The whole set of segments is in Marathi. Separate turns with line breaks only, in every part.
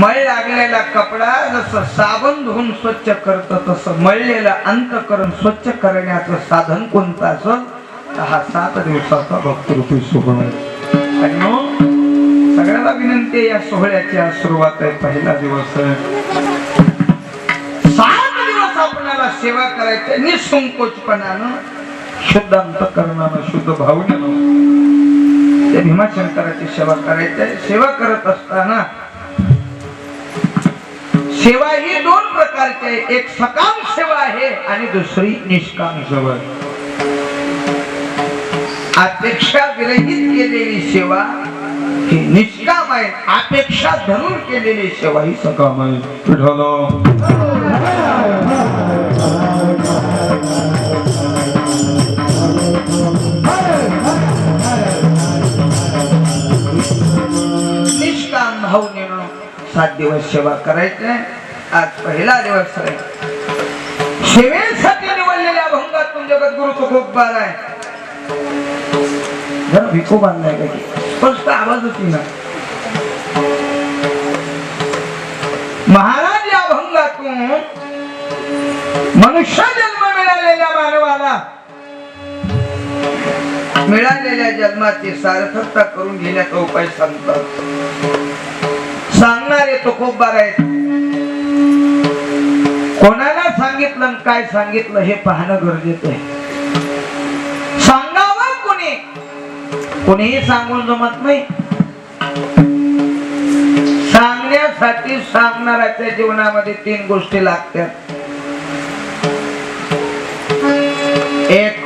मळ लागलेला कपडा जसं साबण धुवून स्वच्छ करत तसं मळलेलं अंतकरण स्वच्छ करण्याचं साधन कोणतं असं हा सात दिवसाचा भक्तरूपी सोहळा आहे. आणि मग सगळ्याला विनंती आहे, या सोहळ्याची आज सुरुवात आहे पहिला दिवस सात दिवस आपल्याला सेवा करायची निसंकोचपणानं शुद्ध अंतकरणानं शुद्ध भावनेनं. त्या भीमाशंकराची सेवा करायची सेवा करत असताना सेवा ही दोन प्रकारची आहे. एक सकाम सेवा आहे आणि दुसरी निष्काम सेवा अपेक्षा विरहित केलेली सेवा ही निष्काम आहे. अपेक्षा धरून केलेली सेवा ही सकाम आहे. सात दिवस सेवा करायचे. आज पहिला दिवस आहे. सेवेसाठी निवडलेल्या अभंगातून जगद्गुरु बार आहे. जरा भिको बांधलाय का की? स्पष्ट आवाज होती ना. महाराज या अभंगातून मनुष्य जन्म मिळालेल्या मानवाला मिळालेल्या जन्माची सार्थकता करून घेण्याचा उपाय सांगतात. सांगणारे तुकोबार आहेत कोणाला सांगितलं काय सांगितलं हे पाहणं गरजेचं आहे. सांगावं कोणी? कोणीही सांगून जमत नाही. सांगण्यासाठी सांगणाऱ्याच्या जीवनामध्ये तीन गोष्टी लागतात. एक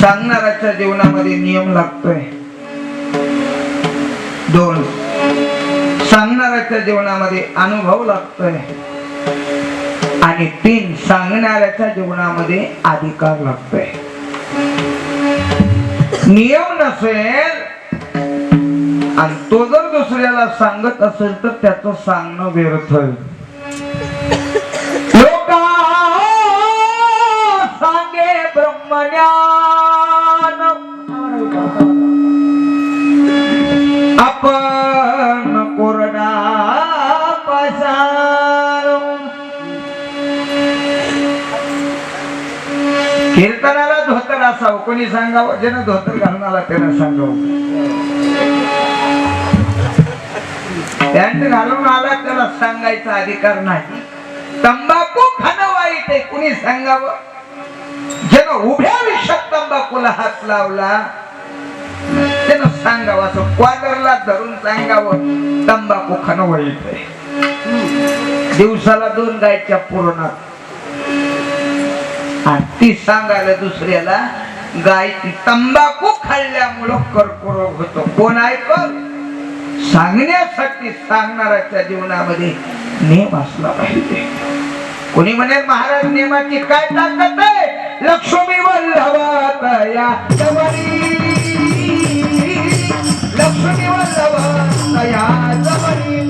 सांगणाऱ्याच्या जीवनामध्ये नियम लागतोय. सांगणाऱ्याच्या जीवनामध्ये अनुभव लागतोय. आणि तीन सांगणाऱ्याच्या जीवनामध्ये अधिकार लागतोय. नियम नसेल आणि तो जर दुसऱ्याला सांगत असेल तर त्याचं सांगणं व्यर्थ लोक हो, हो, हो, सांगे ब्रह्मण्या. कीर्तनाला धोतर असावं. कोणी सांगावं? ज्यानं धोतर घालून आला त्यानं सांगावं. पॅन्ट घालून आला त्याला सांगायचा अधिकार नाही. तंबाखू खाणं वाईट आहे कुणी सांगावं? ज्यानं उभ्या विषयात तंबाखूला हात लावला त्यानं सांगावं. असं क्वादरला धरून सांगावं तंबाखू खाणं वाईट आहे. दिवसाला दोन गायच्या पुरणात ती सांगायला दुसऱ्याला गायची तंबाखू खाल्ल्यामुळं कर्करोग होतो. कोण ऐकत सांगण्यासाठी सांगणाऱ्याच्या जीवनामध्ये नेम असला पाहिजे. कोणी म्हणे महाराज नेमाची काय ताकद आहे? लक्ष्मी वल्लभातया लक्ष्मी वल्लभातया जवळी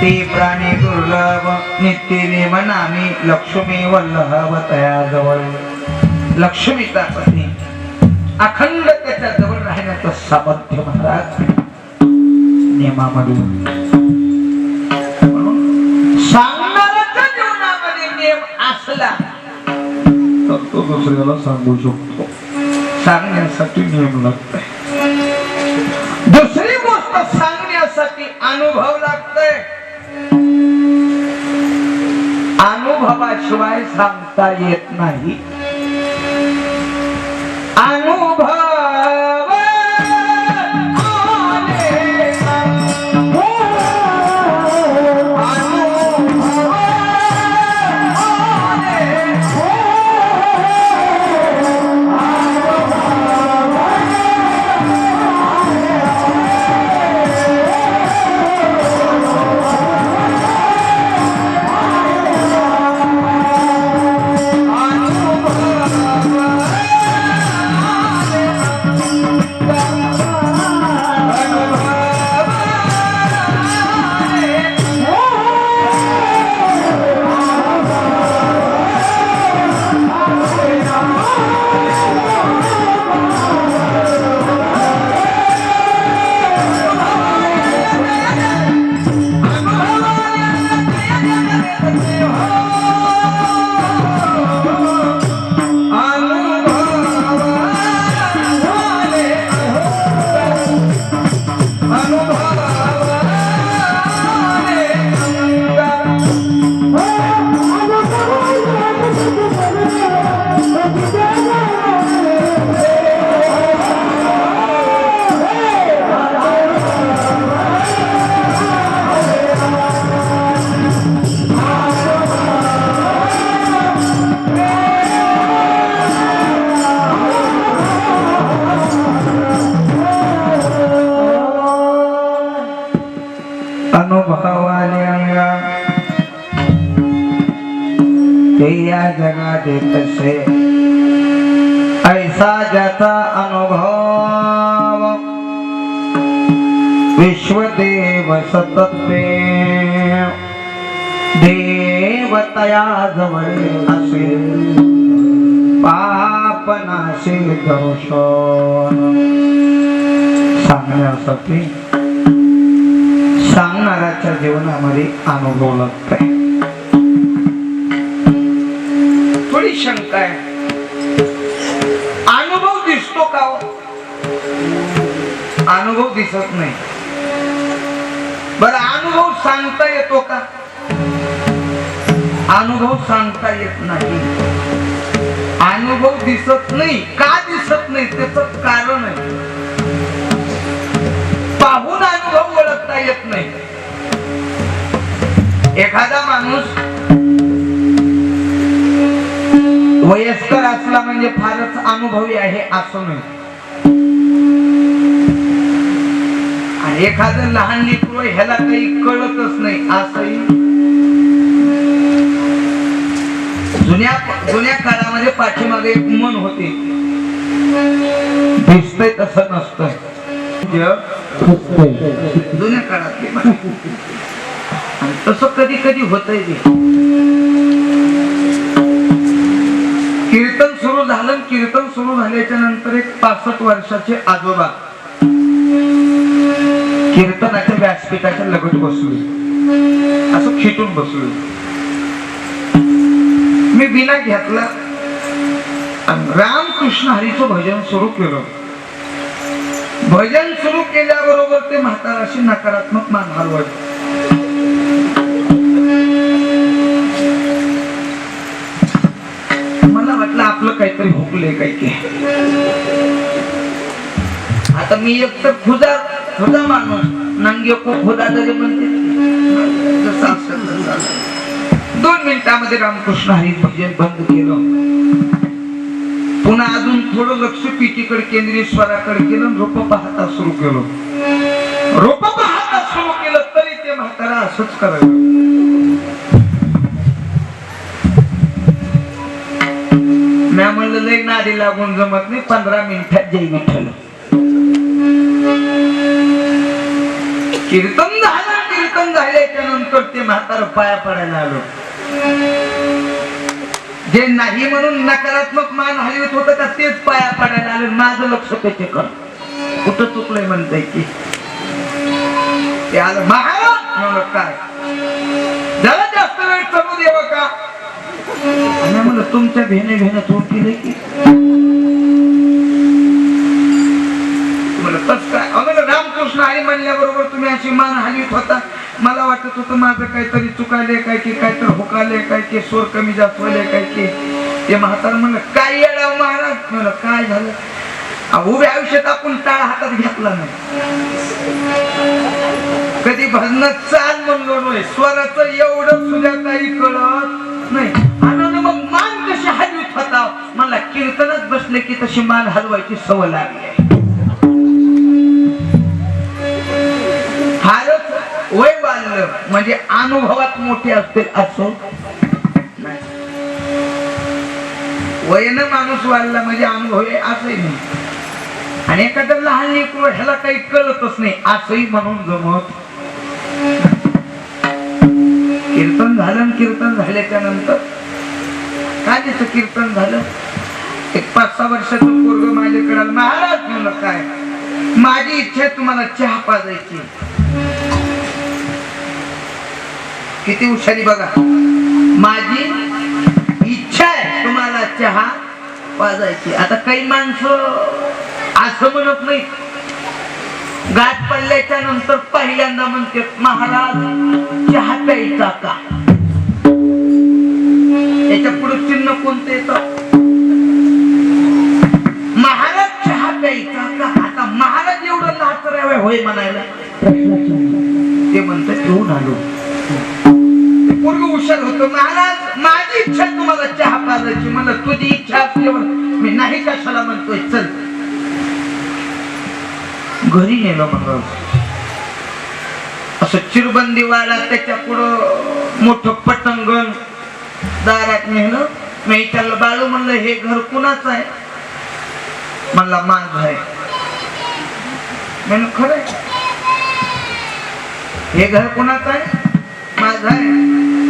ते प्राणी दुर्लभ नित्यने मनामी लक्ष्मी वल्लभ तयाजवळ. लक्ष्मीचा पती अखंड त्याच्याजवळ राहण्याचं सामर्थ्य महाराज नियमामध्ये सांगणाऱ्याच्या जीवनामध्ये नियम असला तर तो
दुसऱ्याला सांगू शकतो.
सांगण्यासाठी नियम लागतोय. अनुभवाशिवाय सांगता येत नाही. अनुभव या जगात तसे। ऐसा ज्याचा अनुभव विश्वदेव सतत देवतया जवळ असेल। पापनाशी दोष सांगण्यासाठी सांगणाऱ्याच्या जीवनामध्ये अनुभव लागतोय थोडी शंका आहे. अनुभव दिसतो का हो? अनुभव दिसत नाही. बर अनुभव सांगता येतो का? अनुभव सांगता येत नाही. अनुभव दिसत नाही. का दिसत नाही? त्याच कारण आहे. पाहून वयस्कर असला म्हणजे फारच अनुभवी आहे असं नाही. आणि एखादं लहान लेकरू ह्याला काही कळतच नाही असंही. जुन्या जुन्या काळामध्ये पाठीमागे एक मन होते. दिसतंय तसं नसतंय. जुन्या काळातले आणि तसं कधी कधी होतंय ते. कीर्तन कीर्तन सुरू झाल्याच्यानंतर एक पासष्ट वर्षाचे आजोबा कीर्तनाच्या व्यासपीठाच्या लगट बसलो. असं खिटून बसलो. मी बिना घेतला रामकृष्ण हरीचं भजन सुरू केलं. भजन सुरू केल्याबरोबर ते म्हाताराशी नकारात्मक मान हलवत काहीतरी काही ते. आता मी एक तर खुदा खुदा माणूस नंगे खुदा तरी म्हणते दोन मिनिटामध्ये रामकृष्ण हरी भजन बंद केलं. पुन्हा अजून थोडं लक्ष पीटीकडे केंद्रीय स्वराकडे केलं आणि रोप पाहता सुरू केलं. रोप पाहता सुरू केलं तरी ते म्हातारा असंच करायचं मी नादी लागून जमत नाही पंधरा मिनिटात जय विठ्ठल कीर्तन झालं कीर्तन झाल्याच्यानंतर ते म्हातार पाया पडायला आलो. जे नाही म्हणून नकारात्मक मान हलवत होत का तेच पाया पडायला आलं. माझं लक्ष त्याचे कर. कुठं चुकलंय म्हणताय की? ते आलं महाराज म्हणलं काय जरा जास्त वेळ समोर देव का? म्हणलं तुमच्या भेणे भेणे तो केले की? म्हणलं तस काय? म्हणलं रामकृष्ण आई म्हणल्याबरोबर तुम्ही अशी मान हलवीत होता. मला वाटत होतं माझं काहीतरी चुकायले काय की काहीतरी हुकाले काय की स्वर कमी जास्त व्हायले काय की ते म्हातार म्हणलं काय येडा महाराज? म्हणलं काय झालं? अहो, उभ्या आयुष्यात आपण टाळ हातात घेतला नाही. कधी भजन चाल म्हणलो नाही स्वराचं एवढं सुद्धा काही कळत नाही आणि मग मान कशी हलवीत होता मला कीर्तनात बसले की तशी मान हलवायची सवय लागली. आहे. फारच वय वाढलं म्हणजे अनुभवात मोठे असतील असं. वयनं माणूस वाढला म्हणजे अनुभव आहे असंही नाही. आणि एखादं लहान लेकरू ह्याला काही कळतच नाही. असंही म्हणून जमत. कीर्तन झालं आणि कीर्तन झाल्याच्यानंतर काय त्याचं कीर्तन झालं? एक पाच सहा वर्षाचं पोरग माझ्याकडे महाराज म्हणलं काय? माझी इच्छा आहे तुम्हाला चहा पाजायची. किती हुशारी बघा. माझी इच्छा आहे तुम्हाला चहा पाजायची. आता काही माणसं असं म्हणत नाही गाठ पडल्याच्या नंतर पहिल्यांदा म्हणते महाराज चहा प्यायचा का? याच्यापुढे चिन्ह कोणते येतं? म्हणायला ते म्हणतात घेऊन आलो ते पोरग हुशार होतो. महाराज माझी इच्छा तुम्हाला चहा पाजायची. मला तुझी इच्छा असल्यावर मी नाही कशाला म्हणतोय. चल. घरी नेलं महाराज. असं चिरबंदी वाडा त्याच्या पुढं मोठ पटंगण. दारात नेलं मी त्याला बाळू म्हणलं हे घर कुणाच आहे? म्हणला माझ आहे. म्हणलं खरं हे घर कुणाचं आहे? माझं आहे.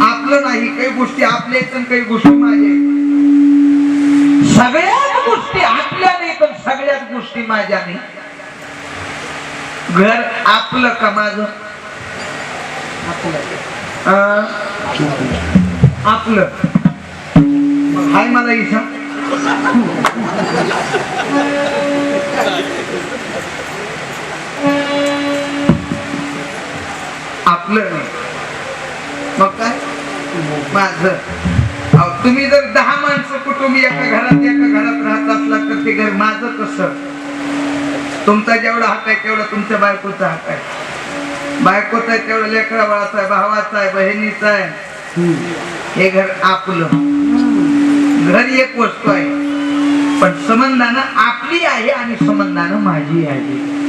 आपलं नाही काही गोष्टी आपल्या आणि काही गोष्टी माझ्या सगळ्याच गोष्टी आपल्या नाही पण सगळ्याच गोष्टी माझ्या नाही. घर आपलं का माझं? आपलं. हाय मला इथं. आपलं. नाही मग काय? माझ. तुम्ही जर दहा माणसं कुटुंब एका घरात एका घरात राहत असला तर ते घर माझं कसं? तुमचा जेवढा हक्क आहे तेवढा तुमच्या बायकोचा हक्क आहे. बायकोचा आहे तेवढा लेकरा बाळाचा आहे भावाचा आहे बहिणीचा आहे. हे घर आपलं. घर एक वस्तू आहे. पण संबंधानं आपली आहे आणि संबंधानं माझी आहे.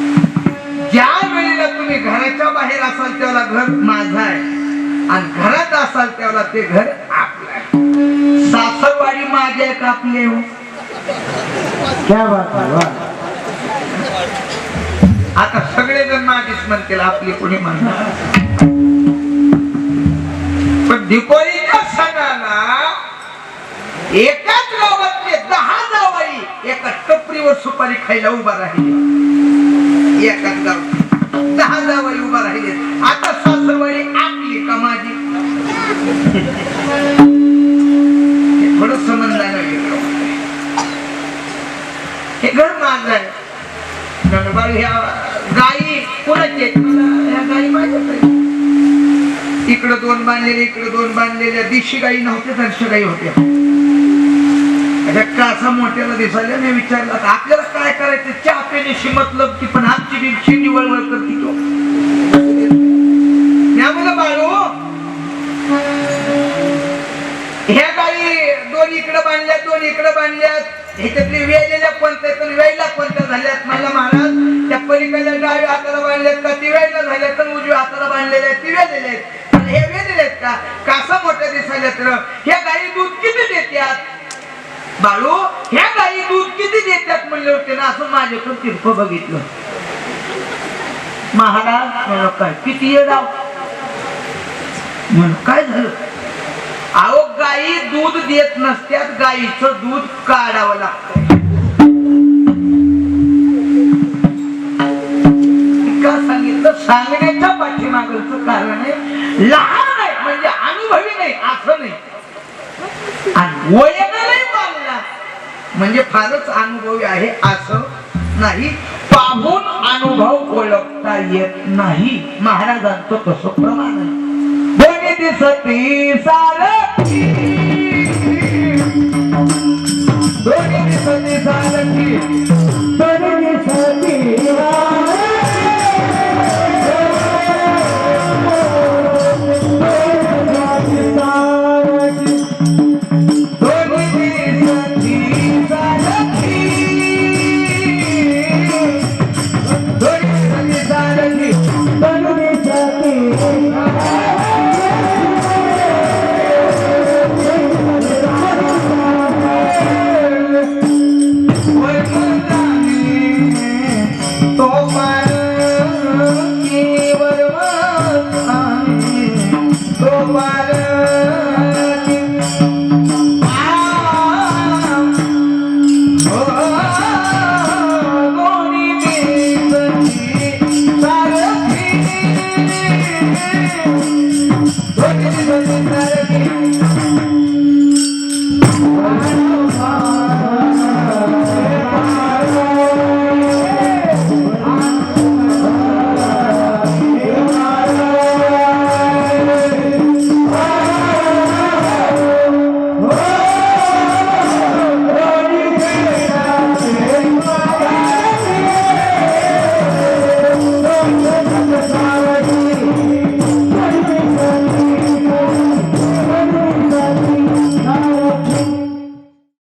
बाहेर असाल त्याला घर माझं आहे. आणि घरात असाल त्याला ते घर आपलं आहे. सासरवाडी माझे आहे का आता हो
क्या बात आहे वा.
आता माझीच म्हणतील आपली कोणी म्हणणार पण दिपोळीच्या सणाला एकाच गावातले दहा जावाई एका टपरीवर सुपारी खायला उभा राहिली. एकाच गावात. दहा जावाई उभा राहिले. आता सासरवाडी आपली का माझी? हे थोडं संबंधानं वेगळं हे घर माझं आहे. गणबाई ह्या गाई कोणाची मला ह्या गायी माझ्याच इकडं दोन बांधलेले इकडे दोन बांधलेल्या देशी गाई नव्हत्या दर्श गाई होत्या. अशा कासा मोठ्याला दिसायला मी विचारलं आता आपल्याला करायचं चहा पेण्याशी मतलब की पण आमची बी शेती वळवळ करते तो. बाळू? ह्या गाई दोन इकडे बांधल्यात दोन इकडे बांधल्यात. ह्याच्यातली वेळेल्या कोणत्या पण वेळेला कोणत्या झाल्यात मला महाराज? त्या पलीकडल्या डाव्या हाताला बांधल्यात का ती वेळेला झाल्यात तर उजव्या हाताला बांधलेल्या आहेत ती वेलेल्या आहेत. पण हे वेलेले आहेत का? कासा मोठ्या दिसायला तर? ह्या गायी दूध किती देतात बाळू ह्या गाई दूध किती देतात म्हणले होते ना असं माझ्याकडून तीर्थ बघितलं. महाराज काय किती येडाव म्हणून काय झालं? अहो गायी दूध देत नसत्यात गायीचं दूध काढावं लागतं का सांगितलं? सांगण्याच्या पाठीमागचं कारण आहे लहान आहे म्हणजे अनुभवी नाही असं नाही. वयाने नाही म्हणजे फारच अनुभवी आहे असं नाही. पाहून अनुभव ओळखता येत नाही. महाराजांचं कसं प्रमाण आहे. दिसती सारखी दोन्ही दिसती सारखी
दोन्ही दिसती